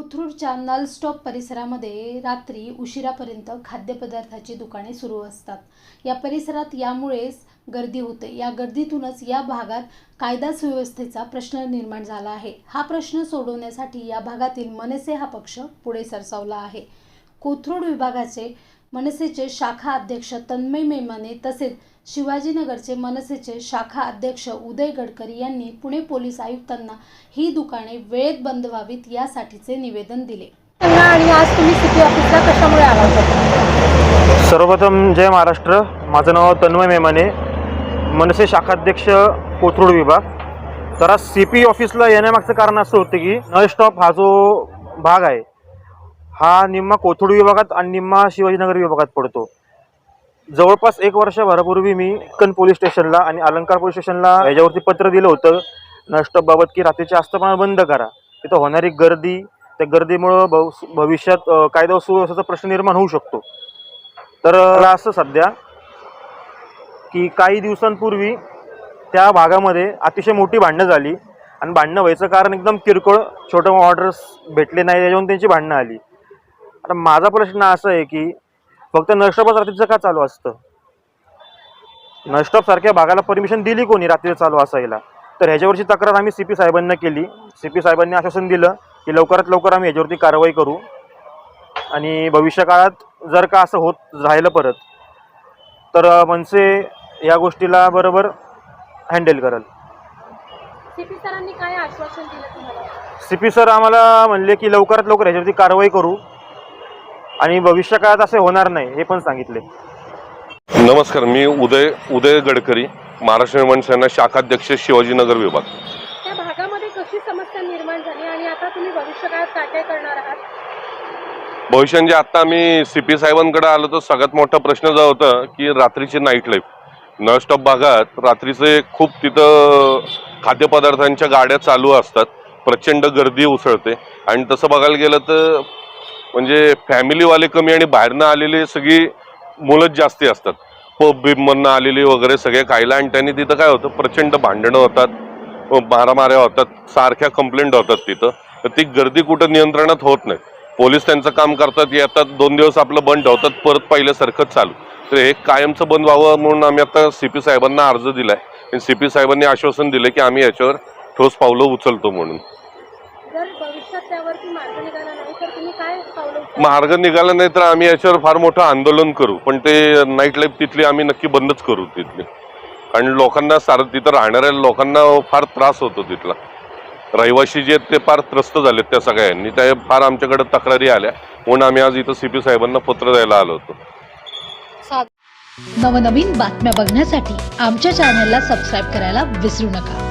कोथरूडच्या null stop परिसरामध्ये रात्री उशिरापर्यंत खाद्यपदार्थाची दुकाने सुरू असतात. या परिसरात यामुळेच गर्दी होते. या गर्दीतूनच या भागात कायदा सुव्यवस्थेचा प्रश्न निर्माण झाला आहे. हा प्रश्न सोडवण्यासाठी या भागातील मनसे हा पक्ष पुढे सरसावला आहे. कोथरूड विभागाचे मनसेचे शाखा अध्यक्ष तन्मय मेमाने तसेच शिवाजीनगरचे मनसेचे शाखा अध्यक्ष उदय गडकरी यांनी पुणे पोलीस आयुक्तांना ही दुकाने वेळेत बंद व्हावीत यासाठीचे निवेदन दिले. आणि आज तुम्ही सिटी ऑफिसला कशामुळे आला होता सर्वप्रथम जय महाराष्ट्र. माझं नाव तन्मय मेमाने. मनसे शाखाध्यक्ष कोथरूड विभाग. तर आज सी पी ऑफिसला येण्यामागचं कारण असं होतं की नळ स्टॉप हा जो भाग आहे हा निम्मा कोथरूड विभागात आणि निम्मा शिवाजीनगर विभागात पडतो. जवळपास एक वर्षभरापूर्वी मी कन पोलीस स्टेशनला आणि अलंकार पोलीस स्टेशनला याच्यावरती पत्र दिलं होतं नष्टबाबत की रात्रीचे आस्थापना बंद करा. तिथं होणारी गर्दी त्या गर्दीमुळं भव भविष्यात कायदा सुव्यवस्थेचा प्रश्न निर्माण होऊ शकतो. तर असं सध्या की काही दिवसांपूर्वी त्या भागामध्ये अतिशय मोठी भांडणं झाली. आणि भांडणं व्हायचं कारण एकदम किरकोळ छोटं ऑर्डर्स भेटले नाही त्याच्यावरून त्यांची भांडणं आली. आता माझा प्रश्न असा आहे की फक्त नष्टॉपच रात्रीचं का चालू असतं? नष्टॉप सारख्या भागाला परमिशन दिली कोणी रात्री चालू असायला? तर ह्याच्यावरची तक्रार आम्ही सी पी साहेबांना केली. सी पी साहेबांनी आश्वासन दिलं की लवकरात लवकर आम्ही ह्याच्यावरती कारवाई करू. आणि भविष्यकाळात जर का असं होत राहिलं परत तर मनसे या गोष्टीला बरोबर हँडल करल. सी पी सर आम्हाला म्हणले की लवकरात लवकर ह्याच्यावरती कारवाई करू. आणि भविष्यकाळात असे होणार नाही हे पण सांगितले. नमस्कार मी उदय उदय गडकरी महाराष्ट्र मनसेना शाखाध्यक्ष शिवाजीनगर विभाग. त्या भागामध्ये कशी समस्या निर्माण झाली आणि आता तुम्ही भविष्यकाळात काय काय करणार आहात? भविष्य म्हणजे आता आम्ही सी पी साहेबांकडे आलो तर सगळ्यात मोठा प्रश्न जो होता की रात्रीची नाईट लाईफ नळ स्टॉप भागात रात्रीचे खूप तिथं खाद्यपदार्थांच्या गाड्या चालू असतात. प्रचंड गर्दी उसळते. आणि तसं बघायला गेलं तर म्हणजे फॅमिलीवाले कमी आणि बाहेरनं आलेली सगळी मुलंच जास्ती असतात. पब बिबमधनं आलेली वगैरे सगळे खायला आणि त्यांनी तिथं काय होतं प्रचंड भांडणं होतात मारामाऱ्या होतात सारख्या कंप्लेंट होतात तिथं. तर ती गर्दी कुठं नियंत्रणात होत नाही. पोलीस त्यांचं काम करतात येतात दोन दिवस आपलं बंद ठेवतात परत पहिल्यासारखंच चालू. तर हे कायमचं बंद व्हावं म्हणून आम्ही आता सी पी साहेबांना अर्ज दिलाय. आणि सी पी साहेबांनी आश्वासन दिलं की आम्ही याच्यावर ठोस पावलं उचलतो म्हणून. मार्ग निघाला नाही तर तुम्ही काय पावलं उचलाल? मार्ग निघाला नाही तर आम्ही याच्यावर फार मोठं आंदोलन करू. पण ते नाईट लाईफ तिथली आम्ही नक्की बंदच करू तिथली. कारण लोकांना सार तिथं राहणाऱ्या लोकांना फार त्रास होतो तिथला. रहिवासी जे आहेत ते फार त्रस्त झालेत त्या सगळ्यांनी. त्या फार आमच्याकडे तक्रारी आल्या. म्हणून आम्ही आज इथं सीपी साहेबांना पत्र द्यायला आलो होतो. नवनवीन बातम्या बघण्यासाठी आमच्या चॅनलला सबस्क्राईब करायला विसरू नका.